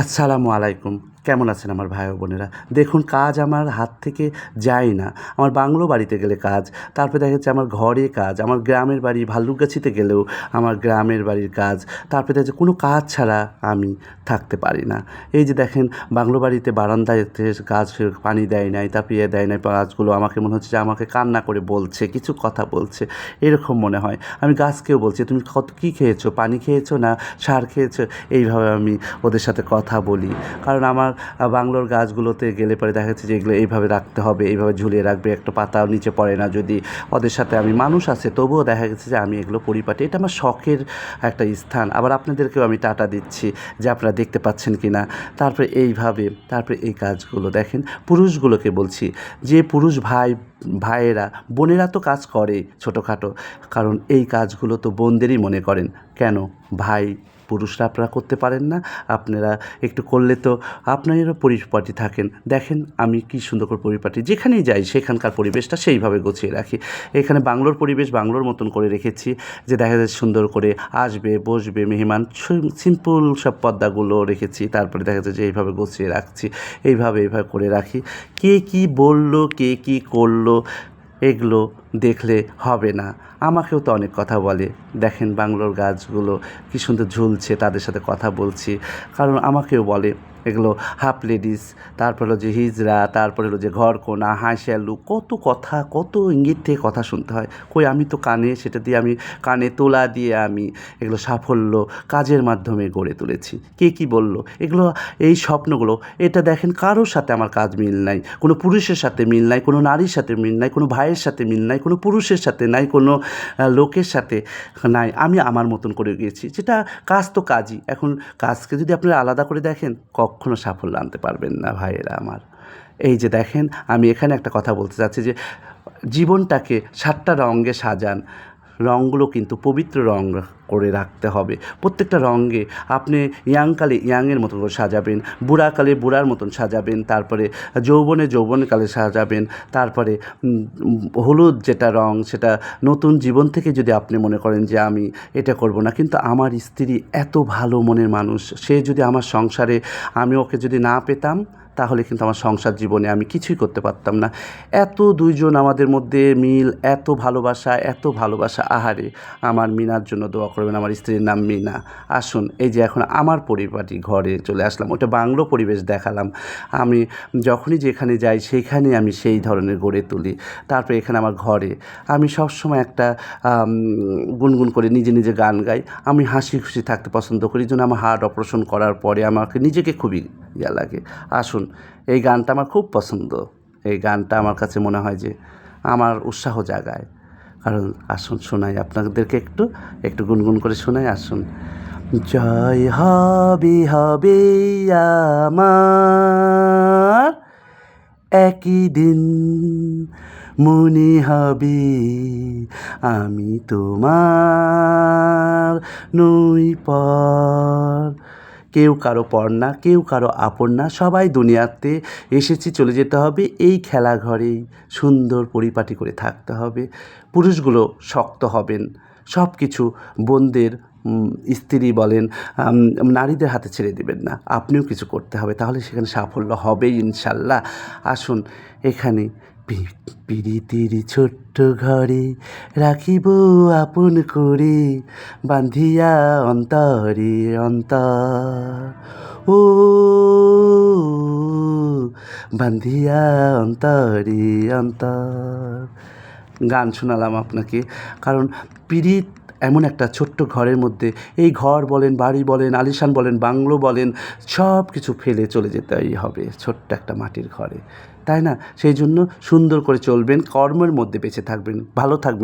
আসসালামু আলাইকুম। কেমন আছেন আমার ভাই বোনেরা? দেখুন, কাজ আমার হাত থেকে যায় না। আমার বাংলো বাড়িতে গেলে কাজ, তারপরে দেখা যাচ্ছে আমার ঘরে কাজ, আমার গ্রামের বাড়ি ভাল্লুকগাছিতে গেলেও আমার গ্রামের বাড়ির কাজ, তারপরে দেখা যাচ্ছে কোনো কাজ ছাড়া আমি থাকতে পারি না। এই যে দেখেন, বাংলো বাড়িতে বারান্দায় গাছ পানি দেয় নাই, তারপরে ইয়ে দেয় নাই গাছগুলো আমাকে মনে হচ্ছে যে আমাকে কান্না করে বলছে, কিছু কথা বলছে, এরকম মনে হয়। আমি গাছকেও বলছি, তুমি কত, কী খেয়েছো? পানি খেয়েছো না সার খেয়েছো? এইভাবে আমি ওদের সাথে কথা বলি। কারণ আমার বাংলোর গাছগুলোতে গেলে পরে দেখা যাচ্ছে যে এগুলো এইভাবে রাখতে হবে, এইভাবে ঝুলিয়ে রাখবে, একটা পাতাও নিচে পড়ে না যদি ওদের সাথে আমি মানুষ আছে, তবুও দেখা গেছে যে আমি এগুলো পরিপাটি। এটা আমার শখের একটা স্থান। আবার আপনাদেরকেও আমি টাটা দিচ্ছি যে আপনারা দেখতে পাচ্ছেন কি না তারপরে এইভাবে, তারপরে এই কাজগুলো দেখেন। পুরুষগুলোকে বলছি, যে পুরুষ ভাই, ভাইয়েরা, বোনেরা তো কাজ করে ছোটোখাটো, কারণ এই কাজগুলো তো বোনদেরই মনে করেন। কেন? ভাই পুরুষরা আপনারা করতে পারেন না, আপনারা একটু করলে তো আপনাদেরও পরিপাটি থাকেন। দেখেন আমি কি সুন্দর করে পরিপাটি, যেখানেই যাই সেখানকার পরিবেশটা সেইভাবে গুছিয়ে রাখি। এখানে বাংলোর পরিবেশ বাংলোর মতন করে রেখেছি যে দেখা যাচ্ছে সুন্দর করে আসবে, বসবে, মেহমান সিম্পল সব পর্দাগুলো রেখেছি, তারপরে দেখা যাচ্ছে যে এইভাবে গুছিয়ে রাখছি, এইভাবে এইভাবে করে রাখি। কে কি বলল, কে কি করল এগুলো দেখলে হবে না। আমাকেও তো অনেক কথা বলে। দেখেন বাংলোর গাছগুলো কী সুন্দর ঝুলছে, তাদের সাথে কথা বলছি। কারণ আমাকেও বলে এগুলো হাফ লেডিস তারপর হলো যে হিজড়া, তারপরে হলো যে ঘর কোনা হাঁসিয়ালু, কত কথা, কত ইঙ্গিত থেকে কথা শুনতে হয়। কই আমি তো কানে, সেটা দিয়ে আমি কানে তোলা দিয়ে আমি এগুলো সাফল্য কাজের মাধ্যমে গড়ে তুলেছি। কে কি বলল? এগুলো, এই স্বপ্নগুলো, এটা দেখেন কারোর সাথে আমার কাজ মিল নাই। কোনো পুরুষের সাথে মিল নাই, কোনো নারীর সাথে মিল নাই, কোনো ভাইয়ের সাথে মিল নাই, কোনো পুরুষের সাথে নাই, কোনো লোকের সাথে নাই। আমি আমার মতন করে গিয়েছি। যেটা কাজ তো কাজই। এখন কাজকে যদি আপনারা আলাদা করে দেখেন কখনো সাফল্য আনতে পারবেন না, ভাইয়েরা আমার। এই যে দেখেন, আমি এখানে একটা কথা বলতে চাচ্ছি যে, জীবনটাকে সাতটা রঙে সাজান। রঙগুলো কিন্তু পবিত্র রঙ করে রাখতে হবে। প্রত্যেকটা রঙে আপনি ইয়াংকালে ইয়াংয়ের মতন করে সাজাবেন, বুড়াকালে বুড়ার মতন সাজাবেন, তারপরে যৌবনে যৌবনকালে সাজাবেন, তারপরে হলুদ যেটা রং সেটা নতুন জীবন থেকে যদি আপনি মনে করেন যে আমি এটা করব না, কিন্তু আমার স্ত্রী এত ভালো মনের মানুষ, সে যদি আমার সংসারে আমি ওকে যদি না পেতাম তাহলে কিন্তু আমার সংসার জীবনে আমি কিছুই করতে পারতাম না। এত দুইজন আমাদের মধ্যে মিল, এত ভালোবাসা এত ভালোবাসা, আহারে, আমার মিনার জন্য দোয়া করবেন, আমার স্ত্রীর নাম মিনা। আসুন, এই যে এখন আমার পরিপাটি ঘরে চলে আসলাম, ওটা বাংলো পরিবেশ দেখালাম। আমি যখনই যেখানে যাই সেইখানে আমি সেই ধরনের গড়ে তুলি। তারপরে এখানে আমার ঘরে আমি সবসময় একটা গুনগুন করে নিজে নিজে গান গাই। আমি হাসি খুশি থাকতে পছন্দ করি। জন্য আমার হার্ট অপারেশন করার পরে আমাকে নিজেকে খুবই ইয়া লাগে। আসুন, এই গানটা আমার খুব পছন্দ। এই গানটা আমার কাছে মনে হয় যে আমার উৎসাহ জাগায়। কারণ আসুন, শোনাই আপনাদেরকে একটু একটু গুনগুন করে শোনাই, আসুন। জয় হবে হবে আমার। একই দিন মনে হবে আমি তোমার নই পর। কেউ কারও পর না কেউ কারও আপন না সবাই দুনিয়াতে এসেছি, চলে যেতে হবে, এই খেলাঘরেই সুন্দর পরিপাটি করে থাকতে হবে। পুরুষগুলো শক্ত হবেন সব কিছু বোনদের স্ত্রী বলেন নারীদের হাতে ছেড়ে দেবেন না, আপনিও কিছু করতে হবে, তাহলে সেখানে সাফল্য হবেই ইনশাল্লাহ। আসুন, এখানে পি- পিরিতির ছোট্ট ঘরে রাখিব আপন করে, বান্ধিয়া অন্তরে অন্তর। ও, বান্ধিয়া অন্তরে অন্তর। গান শোনালাম আপনাকে, কারণ পিরিত এমন একটা ছোট্ট ঘরের মধ্যে, এই ঘর বলেন, বাড়ি বলেন, আলিশান বলেন, বাংলো বলেন সব কিছু ফেলে চলে যেতেই হবে ছোট্ট একটা মাটির ঘরে। তাই না? সেই জন্য সুন্দর করে চলবেন কর্মের মধ্যে বেঁচে থাকবেন ভালো থাকবেন।